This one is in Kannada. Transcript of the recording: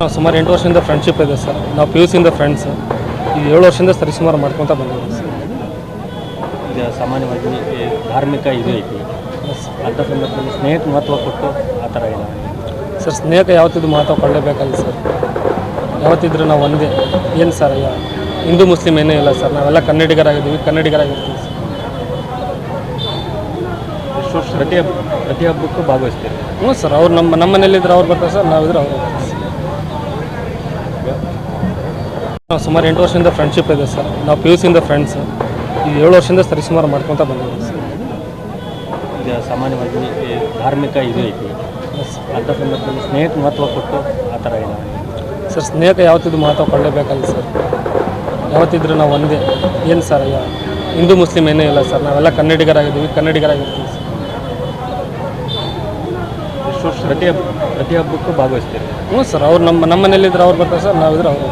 ನಾವು ಸುಮಾರು ಎಂಟು ವರ್ಷದಿಂದ ಫ್ರೆಂಡ್ಶಿಪ್ ಇದೆ ಸರ್. ನಾವು ಪಿ ಯು ಸಿಯಿಂದ ಫ್ರೆಂಡ್ಸ್ ಈ ಏಳು ವರ್ಷದಿಂದ ಸರಿಸುಮಾರು ಮಾಡ್ಕೊತ ಬಂದಿದ್ದೀವಿ ಸರ್. ಈಗ ಸಾಮಾನ್ಯವಾಗಿ ಧಾರ್ಮಿಕ ಇದು ಐತಿ. ಅಂಥ ಸಂದರ್ಭದಲ್ಲಿ ಸ್ನೇಹಕ್ಕೆ ಮಹತ್ವ ಕೊಟ್ಟು ಆ ಥರ ಇಲ್ಲ ಸರ್ ಸ್ನೇಹಕ್ಕೆ ಯಾವತ್ತಿದ್ದು ಮಹತ್ವ ಕೊಡಲೇಬೇಕಲ್ಲ ಸರ್. ಯಾವತ್ತಿದ್ರೂ ನಾವು ಒಂದೇ. ಏನು ಸರ್ ಯಾ ಹಿಂದೂ ಮುಸ್ಲಿಂ ಏನೇ ಇಲ್ಲ ಸರ್. ನಾವೆಲ್ಲ ಕನ್ನಡಿಗರಾಗಿದ್ದೀವಿ ಕನ್ನಡಿಗರಾಗಿರ್ತೀವಿ ಸರ್. ಪ್ರತಿ ಹಬ್ಬ ಪ್ರತಿ ಹಬ್ಬಕ್ಕೂ ಭಾಗವಹಿಸ್ತೀವಿ ಹ್ಞೂ ಸರ್ ಅವ್ರು ನಮ್ಮ ನಮ್ಮ ಮನೇಲಿದ್ರೆ ಅವ್ರು ಬರ್ತಾರೆ ಸರ್ ನಾವಿದ್ರೆ ಅವ್ರು ಬರ್ತಾರೆ. ಸರ್ ನಾವು ಸುಮಾರು ಎಂಟು ವರ್ಷದಿಂದ ಫ್ರೆಂಡ್ಶಿಪ್ ಇದೆ ಸರ್. ನಾವು ಪಿ ಯು ಸಿಯಿಂದ ಫ್ರೆಂಡ್ಸ್ ಈ ಏಳು ವರ್ಷದಿಂದ ಸರಿ ಸುಮಾರು ಮಾಡ್ಕೊತ ಬಂದಿದ್ದೀವಿ ಸರ್. ಈಗ ಸಾಮಾನ್ಯವಾಗಿ ಧಾರ್ಮಿಕ ಇದು ಐತಿ. ಅಂಥ ಸಂದರ್ಭದಲ್ಲಿ ಸ್ನೇಹಕ್ಕೆ ಮಹತ್ವ ಕೊಟ್ಟು ಆ ಥರ ಇಲ್ಲ ಸರ್ ಸ್ನೇಹಕ್ಕೆ ಯಾವತ್ತಿದ್ದು ಮಹತ್ವ ಕೊಡಲೇಬೇಕಲ್ಲ ಸರ್. ಯಾವತ್ತಿದ್ರೂ ನಾವು ಒಂದೇ. ಏನು ಸರ್ ಯಾ ಹಿಂದೂ ಮುಸ್ಲಿಂ ಏನೇ ಇಲ್ಲ ಸರ್. ನಾವೆಲ್ಲ ಕನ್ನಡಿಗರಾಗಿದ್ದೀವಿ ಕನ್ನಡಿಗರಾಗಿರ್ತೀವಿ ಸರ್. ಪ್ರತಿ ಹಬ್ಬ ಪ್ರತಿ ಹಬ್ಬಕ್ಕೂ ಭಾಗವಹಿಸ್ತೀರಿ? ಹ್ಞೂ ಸರ್ ಅವ್ರು ನಮ್ಮ ನಮ್ಮ ಅವ್ರು ಬರ್ತಾರೆ ಸರ್ ನಾವಿದ್ರೆ ಅವ್ರು